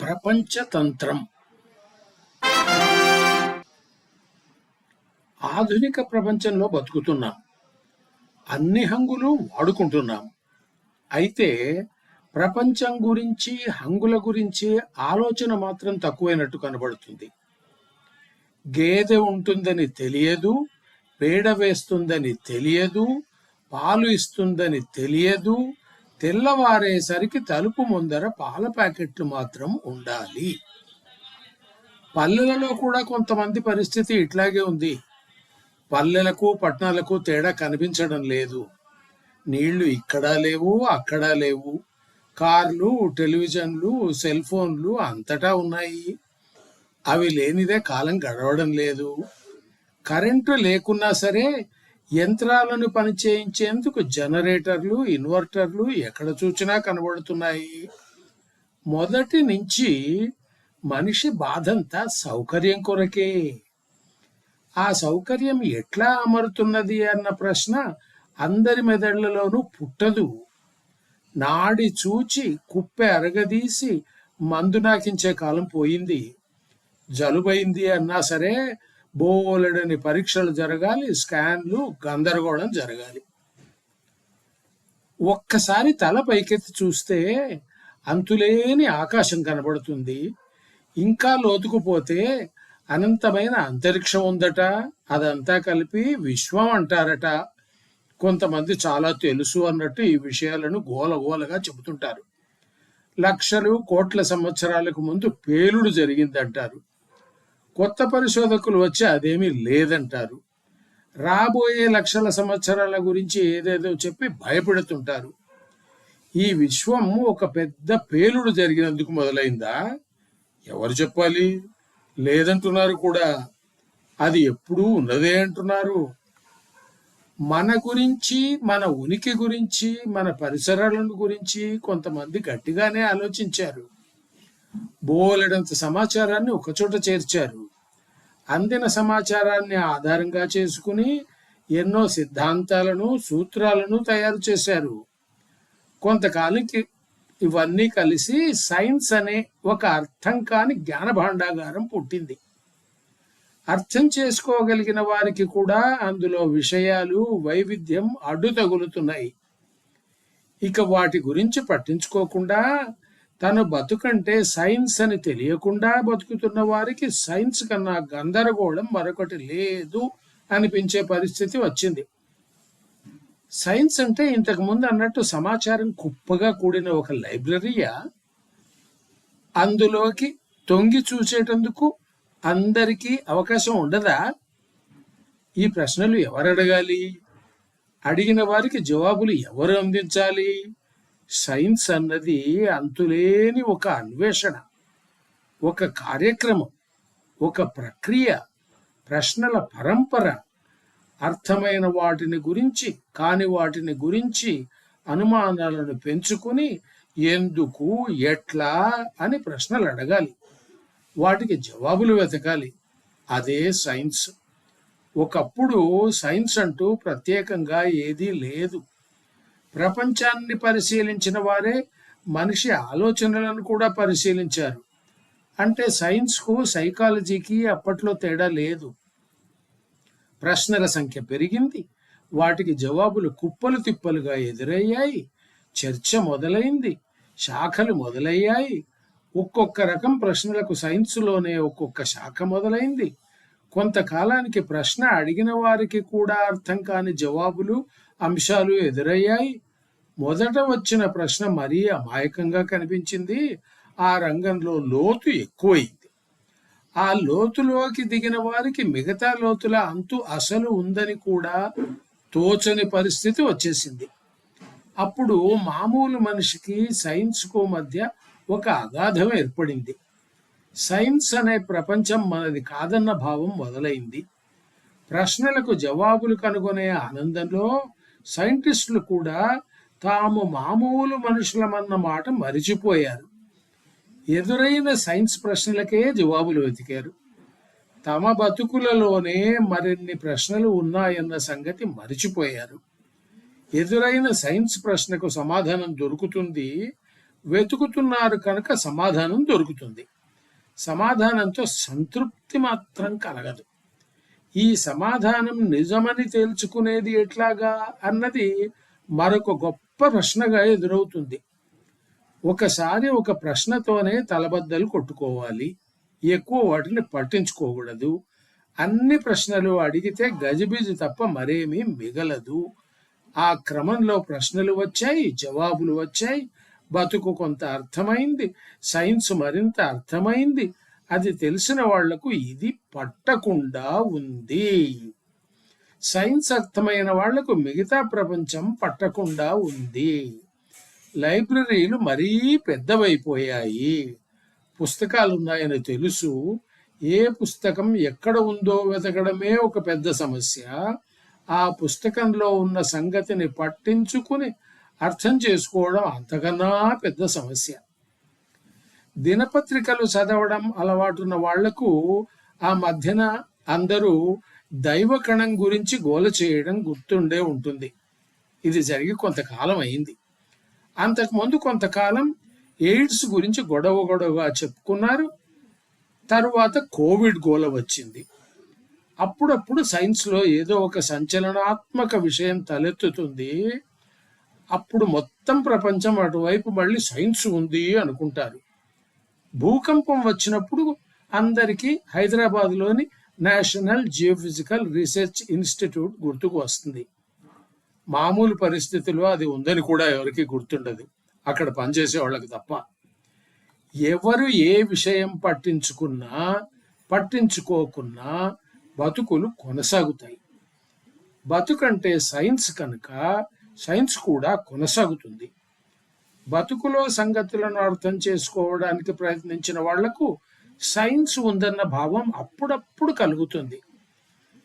ప్రపంచతంత్రం. ఆధునిక ప్రపంచంలో బతుకుతున్నాం. అన్ని హంగులు వాడుకుంటున్నాం. అయితే ప్రపంచం గురించి హంగుల గురించి ఆలోచన మాత్రం తక్కువైనట్టు కనబడుతుంది. గేదె ఉంటుందని తెలియదు పేడ వేస్తుందని తెలియదు పాలు ఇస్తుందని తెలియదు తెల్లవారేసరికి తలుపు ముందర పాల ప్యాకెట్లు మాత్రం ఉండాలి. పల్లెలలో కూడా కొంతమంది పరిస్థితి ఇట్లాగే ఉంది. పల్లెలకు పట్టణాలకు తేడా కనిపించడం లేదు. నీళ్ళు ఇక్కడ లేవు అక్కడ లేవు. కార్లు టెలివిజన్లు సెల్ ఫోన్లు అంతటా ఉన్నాయి. అవి లేనిదే కాలం గడవడం లేదు. కరెంటు లేకున్నా సరే యంత్రాలను పనిచేయించేందుకు జనరేటర్లు ఇన్వర్టర్లు ఎక్కడ చూచినా కనబడుతున్నాయి. మొదటి నుంచి మనిషి బాధంతా సౌకర్యం కొరకే. ఆ సౌకర్యం ఎట్లా అమరుతున్నది అన్న ప్రశ్న అందరి మెదళ్ళలోనూ పుట్టదు. నాడి చూచి కుప్పె అరగదీసి మందు నాకించే కాలం పోయింది. జలుబైంది అన్నా సరే బోలెడని పరీక్షలు జరగాలి స్కాన్లు గందరగోళం జరగాలి. ఒక్కసారి తల పైకెత్తి చూస్తే అంతులేని ఆకాశం కనబడుతుంది. ఇంకా లోతుకుపోతే అనంతమైన అంతరిక్షం ఉందట. అదంతా కలిపి విశ్వం అంటారట. కొంతమంది చాలా తెలుసు అన్నట్టు ఈ విషయాలను గోలగోలగా చెబుతుంటారు. లక్షలు కోట్ల సంవత్సరాలకు ముందు పేలుడు జరిగిందంటారు. కొత్త పరిశోధకులు వచ్చి అదేమీ లేదంటారు. రాబోయే లక్షల సంవత్సరాల గురించి ఏదేదో చెప్పి భయపెడుతుంటారు. ఈ విశ్వం ఒక పెద్ద పేలుడు జరిగినందుకు మొదలైందా? ఎవరు చెప్పాలి? లేదంటున్నారు కూడా. అది ఎప్పుడూ ఉన్నదే అంటున్నారు. మన గురించి మన ఉనికి గురించి మన పరిసరాలను గురించి కొంతమంది గట్టిగానే ఆలోచించారు. బోలెడంత సమాచారాన్ని ఒకచోట చేర్చారు. అందిన సమాచారాన్ని ఆధారంగా చేసుకుని ఎన్నో సిద్ధాంతాలను సూత్రాలను తయారు చేశారు. కొంతకాలంకి ఇవన్నీ కలిసి సైన్స్ అనే ఒక అర్థం కాని జ్ఞాన భాండాగారం పుట్టింది. అర్థం చేసుకోగలిగిన వారికి కూడా అందులో విషయాలు వైవిధ్యం అడ్డు తగులుతున్నాయి ఇక వాటి గురించి పట్టించుకోకుండా తన బతుకంటే సైన్స్ అని తెలియకుండా బతుకుతున్న వారికి సైన్స్ కన్నా గందరగోళం మరొకటి లేదు అనిపించే పరిస్థితి వచ్చింది. సైన్స్ అంటే ఇంతకు ముందు అన్నట్టు సమాచారం కుప్పగా కూడిన ఒక లైబ్రరీయా? అందులోకి తొంగి చూసేటందుకు అందరికీ అవకాశం ఉండదా? ఈ ప్రశ్నలు ఎవరు అడగాలి? అడిగిన వారికి జవాబులు ఎవరు అందించాలి? సైన్స్ అన్నది అంతులేని ఒక అన్వేషణ ఒక కార్యక్రమం ఒక ప్రక్రియ ప్రశ్నల పరంపర అర్థమైన వాటిని గురించి కాని వాటిని గురించి అనుమానాలను పెంచుకుని ఎందుకు ఎట్లా అని ప్రశ్నలు అడగాలి. వాటికి జవాబులు వెతకాలి. అదే సైన్స్. ఒకప్పుడు సైన్స్ అంటూ ప్రత్యేకంగా ఏదీ లేదు. ప్రపంచాన్ని పరిశీలించిన వారే మనిషి ఆలోచనలను కూడా పరిశీలించారు. అంటే సైన్స్కు సైకాలజీకి అప్పట్లో తేడా లేదు. ప్రశ్నల సంఖ్య పెరిగింది. వాటికి జవాబులు కుప్పలు తిప్పలుగా ఎదురయ్యాయి. చర్చ మొదలైంది. శాఖలు మొదలయ్యాయి. ఒక్కొక్క రకం ప్రశ్నలకు సైన్స్లోనే ఒక్కొక్క శాఖ మొదలైంది. కొంతకాలానికి ప్రశ్న అడిగిన వారికి కూడా అర్థం కాని జవాబులు అంశాలు ఎదురయ్యాయి. మొదట వచ్చిన ప్రశ్న మరీ అమాయకంగా కనిపించింది. ఆ రంగంలో లోతు ఎక్కువైంది. ఆ లోతులోకి దిగిన వారికి మిగతా లోతుల అంతు అసలు ఉందని కూడా తోచని పరిస్థితి వచ్చేసింది. అప్పుడు మామూలు మనిషికి సైన్స్కు మధ్య ఒక అగాధం ఏర్పడింది. సైన్స్ అనే ప్రపంచం మనది కాదన్న భావం మొదలైంది. ప్రశ్నలకు జవాబులు కనుగొనే ఆనందంలో సైంటిస్టులు కూడా తాము మామూలు మనుషులమన్న మాట మరిచిపోయారు. ఎదురైన సైన్స్ ప్రశ్నలకే జవాబులు వెతికారు. తమ బతుకులలోనే మరిన్ని ప్రశ్నలు ఉన్నాయన్న సంగతి మరిచిపోయారు. ఎదురైన సైన్స్ ప్రశ్నకు సమాధానం దొరుకుతుంది. వెతుకుతున్నారు కనుక సమాధానం దొరుకుతుంది. సమాధానంతో సంతృప్తి మాత్రం కలగదు. ఈ సమాధానం నిజమని తేల్చుకునేది ఎట్లాగా అన్నది మరొక గొప్ప ప్రశ్నగా ఎదురవుతుంది. ఒకసారి ఒక ప్రశ్నతోనే తలబద్దలు కొట్టుకోవాలి. ఎక్కువ వాటిని పట్టించుకోకూడదు. అన్ని ప్రశ్నలు అడిగితే గజిబిజి తప్ప మరేమీ మిగలదు. ఆ క్రమంలో ప్రశ్నలు వచ్చాయి జవాబులు వచ్చాయి. బతుకు కొంత అర్థమైంది సైన్స్ మరింత అర్థమైంది. అది తెలిసిన వాళ్ళకు ఇది పట్టకుండా ఉంది. సైన్స్ అర్థమైన వాళ్ళకు మిగతా ప్రపంచం పట్టకుండా ఉంది. లైబ్రరీలు మరీ పెద్దవైపోయాయి. పుస్తకాలున్నాయని తెలుసు. ఏ పుస్తకం ఎక్కడ ఉందో వెతకడమే ఒక పెద్ద సమస్య. ఆ పుస్తకంలో ఉన్న సంగతిని పట్టించుకుని అర్థం చేసుకోవడం అంతకన్నా పెద్ద సమస్య. దినపత్రికలు చదవడం అలవాటున్న వాళ్ళకు ఆ మధ్యన అందరూ దైవకణం గురించి గోల చేయడం గుర్తుండే ఉంటుంది. ఇది జరిగి కొంతకాలం అయింది. అంతకుముందు కొంతకాలం ఎయిడ్స్ గురించి గొడవ గొడవగా చెప్పుకున్నారు. తరువాత కోవిడ్ గోల వచ్చింది. అప్పుడప్పుడు సైన్స్లో ఏదో ఒక సంచలనాత్మక విషయం తలెత్తుతుంది. అప్పుడు మొత్తం ప్రపంచం అటువైపు మళ్ళీ సైన్స్ ఉంది అనుకుంటారు. భూకంపం వచ్చినప్పుడు అందరికీ హైదరాబాద్లోని నేషనల్ జియోఫిజికల్ రీసెర్చ్ ఇన్స్టిట్యూట్ గుర్తుకు వస్తుంది. మామూలు పరిస్థితుల్లో అది ఉందని కూడా ఎవరికి గుర్తుండదు. అక్కడ పనిచేసే వాళ్ళకి తప్ప. ఎవరు ఏ విషయం పట్టించుకున్నా పట్టించుకోకున్నా బతుకులు కొనసాగుతాయి. బతుకంటే సైన్స్ కనుక సైన్స్ కూడా కొనసాగుతుంది. బతుకులో సంగతులను అర్థం చేసుకోవడానికి ప్రయత్నించిన వాళ్ళకు సైన్స్ ఉందన్న భావం అప్పుడప్పుడు కలుగుతుంది.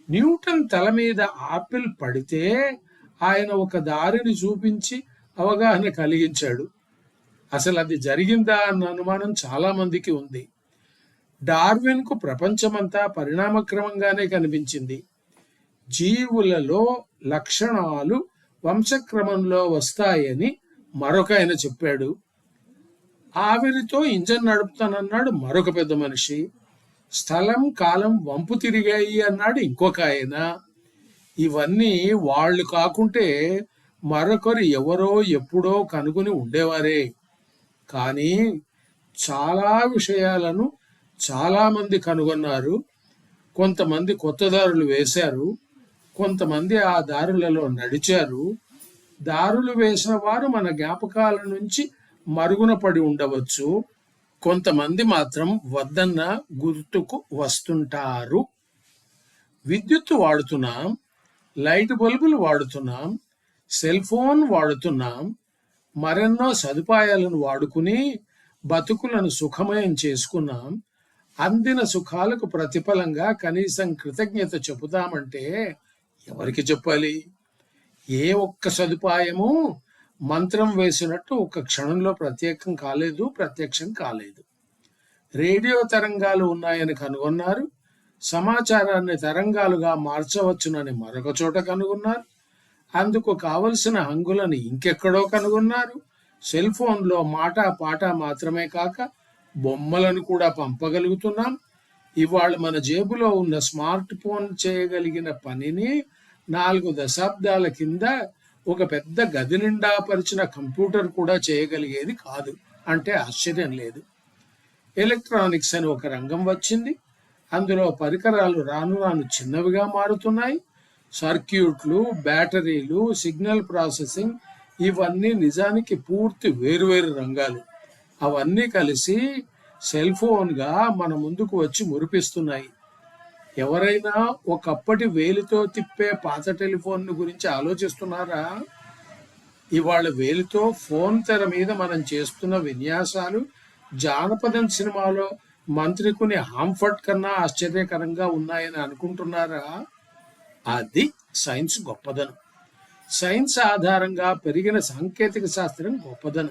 న్యూటన్ తల మీద ఆపిల్ పడితే ఆయన ఒక దారిని చూపించి అవగాహన కలిగించాడు. అసలు అది జరిగిందా అన్న అనుమానం చాలా మందికి ఉంది. డార్విన్కు ప్రపంచమంతా పరిణామక్రమంగానే కనిపించింది. జీవులలో లక్షణాలు వంశక్రమంలో వస్తాయని మరొక ఆయన చెప్పాడు ఆవిరితో ఇంజన్ నడుపుతానన్నాడు మరొక పెద్ద మనిషి. స్థలం కాలం వంపు తిరిగాయి అన్నాడు ఇంకొక ఆయన. ఇవన్నీ వాళ్ళు కాకుంటే మరొకరు ఎవరో ఎప్పుడో కనుగొని ఉండేవారే. కానీ చాలా విషయాలను చాలామంది కనుగొన్నారు. కొంతమంది కొత్త దారులు వేశారు. కొంతమంది ఆ దారులలో నడిచారు. దారులు వేసిన వారు మన జ్ఞాపకాల నుంచి మరుగున పడి ఉండవచ్చు. కొంతమంది మాత్రం వద్దన్న గుర్తుకు వస్తుంటారు. విద్యుత్తు వాడుతున్నాం లైట్ బల్బులు వాడుతున్నాం సెల్ ఫోన్ వాడుతున్నాం మరెన్నో సదుపాయాలను వాడుకుని బతుకులను సుఖమయం చేసుకున్నాం. అందిన సుఖాలకు ప్రతిఫలంగా కనీసం కృతజ్ఞత చెబుతామంటే ఎవరికి చెప్పాలి? ఏ ఒక్క సదుపాయము మంత్రం వేసినట్టు ఒక క్షణంలో ప్రత్యేకం కాలేదు ప్రత్యక్షం కాలేదు. రేడియో తరంగాలు ఉన్నాయని కనుగొన్నారు. సమాచారాన్ని తరంగాలుగా మార్చవచ్చునని మరొక చోట కనుగొన్నారు. అందుకు కావలసిన హంగులను ఇంకెక్కడో కనుగొన్నారు. సెల్ ఫోన్లో మాట పాట మాత్రమే కాక బొమ్మలను కూడా పంపగలుగుతున్నాం. ఇవాళ మన జేబులో ఉన్న స్మార్ట్ ఫోన్ చేయగలిగిన పనిని నాలుగు దశాబ్దాల కింద ఒక పెద్ద గది నిండా పరిచిన కంప్యూటర్ కూడా చేయగలిగేది కాదు. అంటే ఆశ్చర్యం లేదు. ఎలక్ట్రానిక్స్ అని ఒక రంగం వచ్చింది. అందులో పరికరాలు రాను రాను చిన్నవిగా మారుతున్నాయి. సర్క్యూట్లు బ్యాటరీలు సిగ్నల్ ప్రాసెసింగ్ ఇవన్నీ నిజానికి పూర్తి వేరువేరు రంగాలు. అవన్నీ కలిసి సెల్ ఫోన్గా మన ముందుకు వచ్చి మురిపిస్తున్నాయి. ఎవరైనా ఒకప్పటి వేలితో తిప్పే పాత టెలిఫోన్ గురించి ఆలోచిస్తున్నారా? ఇవాళ వేలితో ఫోన్ తెర మీద మనం చేస్తున్న విన్యాసాలు జానపదం సినిమాలో మంత్రికుని హాంఫర్ట్ కన్నా ఆశ్చర్యకరంగా ఉన్నాయని అనుకుంటున్నారా? అది సైన్స్ గొప్పదనం. సైన్స్ ఆధారంగా పెరిగిన సాంకేతిక శాస్త్రం గొప్పదనం.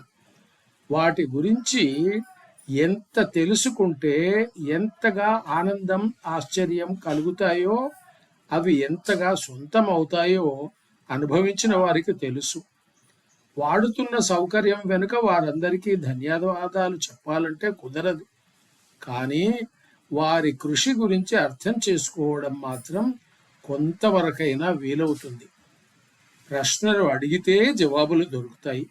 వాటి గురించి ఎంత తెలుసుకుంటే ఎంతగా ఆనందం ఆశ్చర్యం కలుగుతాయో అవి ఎంతగా సొంతం అవుతాయో అనుభవించిన వారికి తెలుసు. వాడుతున్న సౌకర్యం వెనుక వారందరికీ ధన్యవాదాలు చెప్పాలంటే కుదరదు. కానీ వారి కృషి గురించి అర్థం చేసుకోవడం మాత్రం కొంతవరకైనా వీలవుతుంది. ప్రశ్నలు అడిగితే జవాబులు దొరుకుతాయి.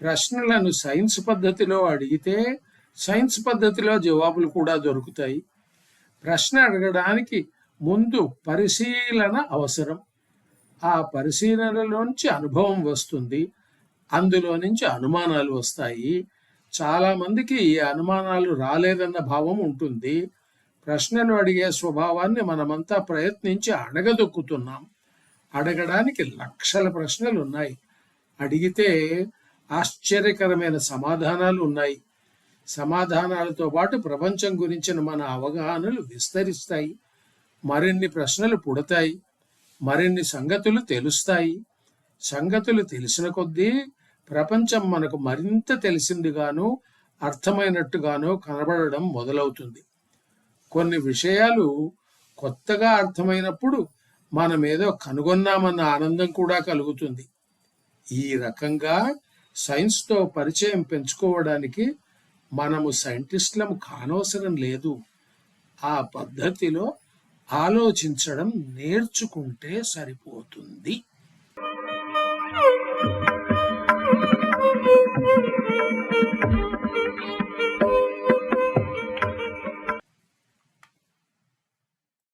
ప్రశ్నలను సైన్స్ పద్ధతిలో అడిగితే సైన్స్ పద్ధతిలో జవాబులు కూడా దొరుకుతాయి. ప్రశ్న అడగడానికి ముందు పరిశీలన అవసరం. ఆ పరిశీలనలోంచి అనుభవం వస్తుంది. అందులో నుంచి అనుమానాలు వస్తాయి. చాలా మందికి ఈ అనుమానాలు రాలేదన్న భావం ఉంటుంది. ప్రశ్నలు అడిగే స్వభావాన్ని మనమంతా ప్రయత్నించి అడగదొక్కుతున్నాం అడగడానికి లక్షల ప్రశ్నలు ఉన్నాయి. అడిగితే ఆశ్చర్యకరమైన సమాధానాలు ఉన్నాయి. సమాధానాలతో పాటు ప్రపంచం గురించిన మన అవగాహనలు విస్తరిస్తాయి. మరిన్ని ప్రశ్నలు పుడతాయి. మరిన్ని సంగతులు తెలుస్తాయి. సంగతులు తెలిసిన కొద్దీ ప్రపంచం మనకు మరింత తెలిసిందిగాను అర్థమైనట్టుగాను కనబడడం మొదలవుతుంది. కొన్ని విషయాలు కొత్తగా అర్థమైనప్పుడు మనమేదో కనుగొన్నామన్న ఆనందం కూడా కలుగుతుంది. ఈ రకంగా సైన్స్తో పరిచయం పెంచుకోవడానికి మనము సైంటిస్టులం కానవసరం లేదు ఆ పద్ధతిలో ఆలోచించడం నేర్చుకుంటే సరిపోతుంది Thank you.